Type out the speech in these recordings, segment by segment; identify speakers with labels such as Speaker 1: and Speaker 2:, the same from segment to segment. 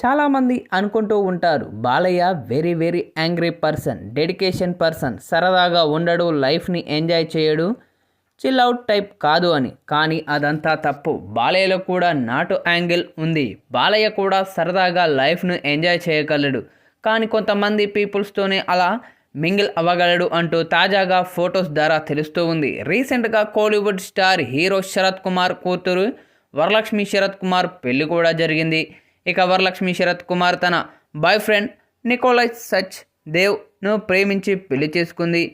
Speaker 1: చాలామంది అనుకుంటూ ఉంటారు Balayya very very angry person dedication person సరదాగా ఉండడు లైఫ్ని ఎంజాయ్ చేయడు చిల్ అవుట్ టైప్ కాదు అని. కానీ అదంతా తప్పు. బాలయ్యలో కూడా నాటు యాంగిల్ ఉంది. బాలయ్య కూడా సరదాగా లైఫ్ను ఎంజాయ్ చేయగలడు. కానీ కొంతమంది పీపుల్స్తోనే అలా మింగిల్ అవ్వగలడు అంటూ తాజాగా ఫొటోస్ ద్వారా తెలుస్తూ ఉంది. రీసెంట్గా Kollywood star hero Sarath Kumar కూతురు వరలక్ష్మి శరత్ కుమార్ పెళ్ళి కూడా జరిగింది. ఇక వరలక్ష్మి శరత్ కుమార్ తన బాయ్ ఫ్రెండ్ నికోలై సచ్ దేవ్ను ప్రేమించి పెళ్ళి చేసుకుంది.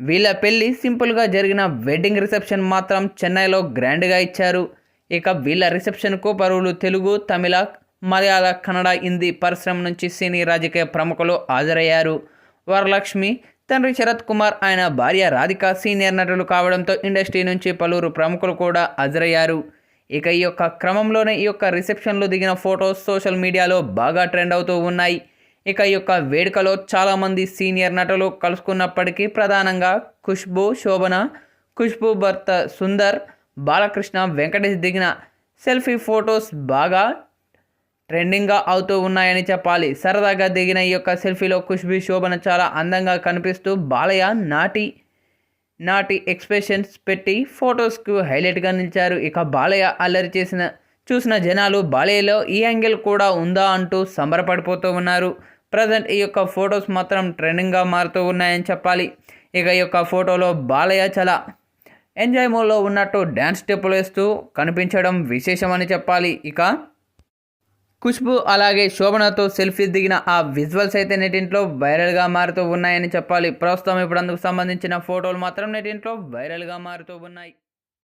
Speaker 1: వీళ్ళ పెళ్ళి సింపుల్గా జరిగిన వెడ్డింగ్ రిసెప్షన్ మాత్రం చెన్నైలో గ్రాండ్గా ఇచ్చారు. ఇక వీళ్ళ రిసెప్షన్కు పరువులు తెలుగు తమిళ మలయాళ కన్నడ హిందీ పరిశ్రమ నుంచి సినీ రాజకీయ ప్రముఖులు హాజరయ్యారు. వరలక్ష్మి తండ్రి శరత్ కుమార్ ఆయన భార్య రాధిక సీనియర్ నటులు కావడంతో ఇండస్ట్రీ నుంచి పలువురు ప్రముఖులు కూడా హాజరయ్యారు. ఇక ఈ యొక్క క్రమంలోనే ఈ యొక్క రిసెప్షన్లో దిగిన ఫొటోస్ సోషల్ మీడియాలో బాగా ట్రెండ్ అవుతూ ఉన్నాయి. ఇక ఈ యొక్క వేడుకలో చాలామంది సీనియర్ నటులు కలుసుకున్నప్పటికీ ప్రధానంగా ఖుష్బు శోభన ఖుష్బు భర్త సుందర్ బాలకృష్ణ వెంకటేష్ దిగిన సెల్ఫీ ఫొటోస్ బాగా ట్రెండింగ్గా అవుతూ ఉన్నాయని చెప్పాలి. సరదాగా దిగిన ఈ యొక్క సెల్ఫీలో ఖుష్బు శోభన చాలా అందంగా కనిపిస్తూ బాలయ్య నాటి నాటి ఎక్స్ప్రెషన్స్ పెట్టి ఫొటోస్కు హైలైట్గా నిలిచారు. ఇక బాలయ్య అల్లరి చేసిన చూసిన జనాలు బాలయ్యలో ఈ యాంగిల్ కూడా ఉందా అంటూ సంబరపడిపోతూ ఉన్నారు. ప్రజెంట్ ఈ యొక్క ఫొటోస్ మాత్రం ట్రెండింగ్గా మారుతూ ఉన్నాయని చెప్పాలి. ఇక ఈ యొక్క ఫోటోలో బాలయ్య చాలా ఎంజాయ్ మోడ్లో ఉన్నట్టు డ్యాన్స్ స్టెప్పులు వేస్తూ కనిపించడం విశేషమని చెప్పాలి. ఇక ఖుష్బు అలాగే శోభనతో సెల్ఫీ దిగిన ఆ విజువల్స్ అయితే నెటింట్లో వైరల్గా మారుతూ ఉన్నాయని చెప్పాలి. ప్రస్తుతం ఇప్పుడు అందుకు సంబంధించిన ఫోటోలు మాత్రం నెటింట్లో వైరల్గా మారుతూ ఉన్నాయి.